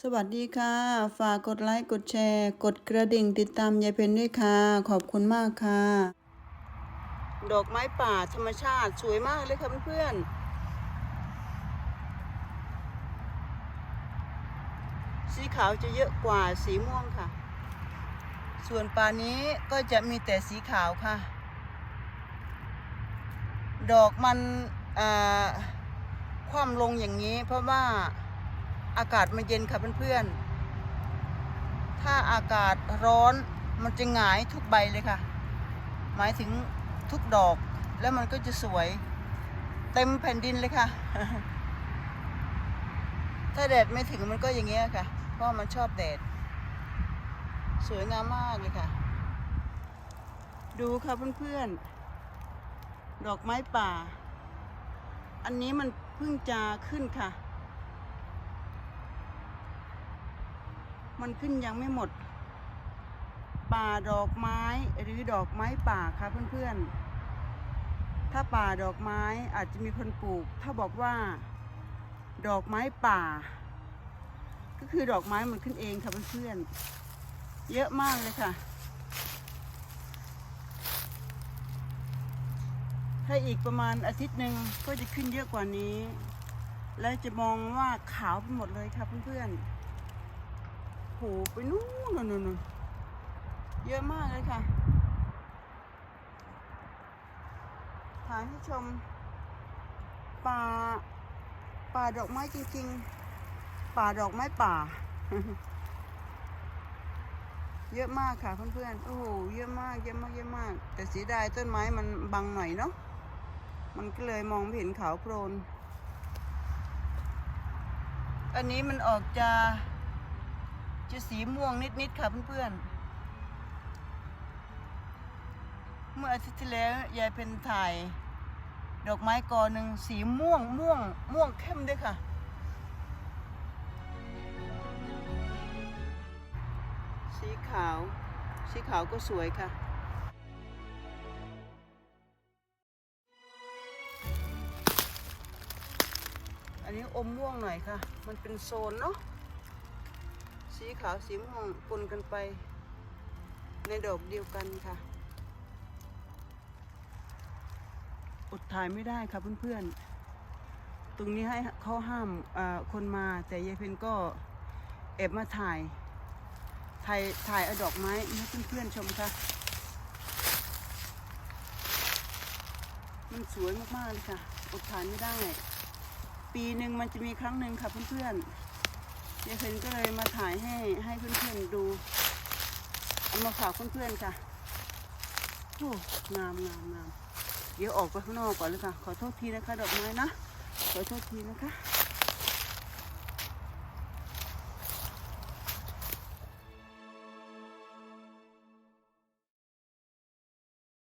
สวัสดีค่ะ ฝากกดไลค์กดแชร์ กดกระดิ่งติดตามยายเพนด้วยค่ะ ขอบคุณมากค่ะ ดอกไม้ป่าธรรมชาติสวยมากเลยค่ะเพื่อนๆสีขาวจะเยอะกว่าสีม่วงค่ะ ส่วนป่านี้ก็จะมีแต่สีขาวค่ะ ดอกมันอ่าคว่ำลงอย่างนี้เพราะว่า อากาศมันเย็นค่ะเพื่อนๆ ถ้าอากาศร้อนมันจะหงายทุกใบเลยค่ะ หมายถึงทุกดอกแล้วมันก็จะสวย เต็มแผ่นดินเลยค่ะ ถ้าแดดไม่ถึงมันก็อย่างเงี้ยค่ะ เพราะมันชอบแดด สวยงามมากเลยค่ะ ดูค่ะเพื่อนๆ ดอกไม้ป่า อันนี้มันเพิ่งจะขึ้นค่ะ มันขึ้นยังไม่หมด ป่าดอกไม้หรือดอกไม้ป่าค่ะเพื่อนๆ ถ้าป่าดอกไม้อาจจะมีคนปลูก ถ้าบอกว่า ดอกไม้ป่า ก็คือดอกไม้มันขึ้นเองค่ะเพื่อนๆ เยอะมากเลยค่ะ ถ้าอีกประมาณอาทิตย์หนึ่งก็จะขึ้นเยอะกว่านี้และจะมองว่าขาวไปหมดเลยค่ะเพื่อนๆ โหไปนู่นนู่นนู่นเยอะมากเลยค่ะถ่ายให้ชมป่าป่าดอกไม้จริง ๆ ป่าดอกไม้ป่า เยอะมากค่ะเพื่อนๆโอ้โหเยอะมากเยอะมากเยอะมาก แต่เสียดายต้นไม้มันบังหน่อยเนาะมันก็เลยมองไม่เห็นขาวโพลนอันนี้มันออกจะ จะสีม่วงนิดๆค่ะเพื่อนๆ เมื่ออาทิตย์ที่แล้วยายเป็นถ่าย ดอกไม้กอหนึ่งสีม่วงม่วงม่วงเข้มด้วยค่ะ สีขาว สีขาวก็สวยค่ะอันนี้อมม่วงหน่อยค่ะ มันเป็นโซนเนาะ สีขาวสีม่วงปนกันไปในดอกเดียวกันค่ะอดถ่ายไม่ได้ค่ะเพื่อนๆ ตรงนี้ให้เขาห้ามคนมาแต่ยายเพนก็แอบมาถ่าย ถ่ายถ่ายเอาดอกไม้ให้เพื่อนๆชมค่ะ มันสวยมากๆเลยค่ะ อดถ่ายไม่ได้ ปีหนึ่งมันจะมีครั้งหนึ่งค่ะเพื่อนๆ ยายเพนก็เลยมาถ่ายให้ให้เพื่อนๆดู เอามาฝากเพื่อนๆค่ะโอ้งามงามงามเดี๋ยวออกไปข้างนอกก่อนเลยค่ะ ขอโทษทีนะคะ ดอกไม้นะ ขอโทษทีนะคะ